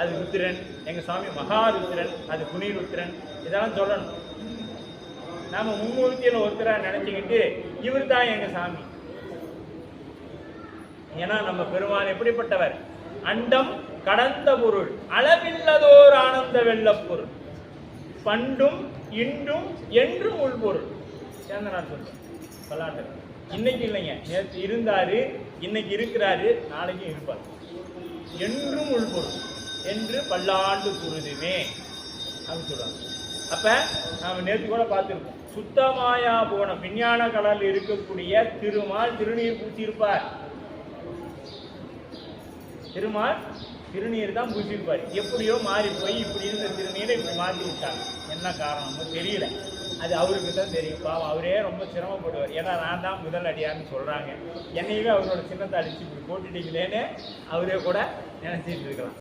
அது ருத்திரன் எங்க சுவாமி மகாருத்திரன் அது குனிருத்திரன் இதெல்லாம் சொல்லணும். நாம மும்மூர்த்தியில் ஒருத்தராக நினச்சிக்கிட்டு இவர் தான் எங்க சாமி. ஏன்னா நம்ம பெருமான் எப்படிப்பட்டவர்? அண்டம் கடந்த பொருள் அளவில்லதோர் ஆனந்த வெள்ளப்பொருள் பண்டும் இன்றும் என்றும் உள்பொருள் சேந்தனார் சொல்றேன் பல்லாண்டு. இன்னைக்கு இல்லைங்க. நேற்று இருந்தாரு இன்னைக்கு இருக்கிறாரு நாளைக்கும் இருப்பார். என்றும் உள்பொருள் என்று பல்லாண்டு குருதுமே அப்படின்னு சொல்றாங்க. அப்ப நாம நேற்று கூட பார்த்துருக்கோம் சுத்தமாயா போன விஞ்ஞான கடல் இருக்கக்கூடிய திருமால் திருநீர் பூச்சியிருப்பார் திருமால் திருநீர் தான் பூசியிருப்பார். எப்படியோ மாறி போய் இப்படி இருந்த திருநீரை இப்படி மாற்றி விட்டாங்க. என்ன காரணமோ தெரியல. அது அவருக்கு தான் தெரியும். பாவம் அவரே ரொம்ப சிரமப்படுவார். ஏன்னா நான் தான் முதல் அடியார்னு சொல்கிறாங்க என்னையுமே அவரோட சின்னத்தை அடிச்சு இப்படி போட்டுட்டீங்களேன்னு அவரே கூட நினச்சிட்டு இருக்கலாம்.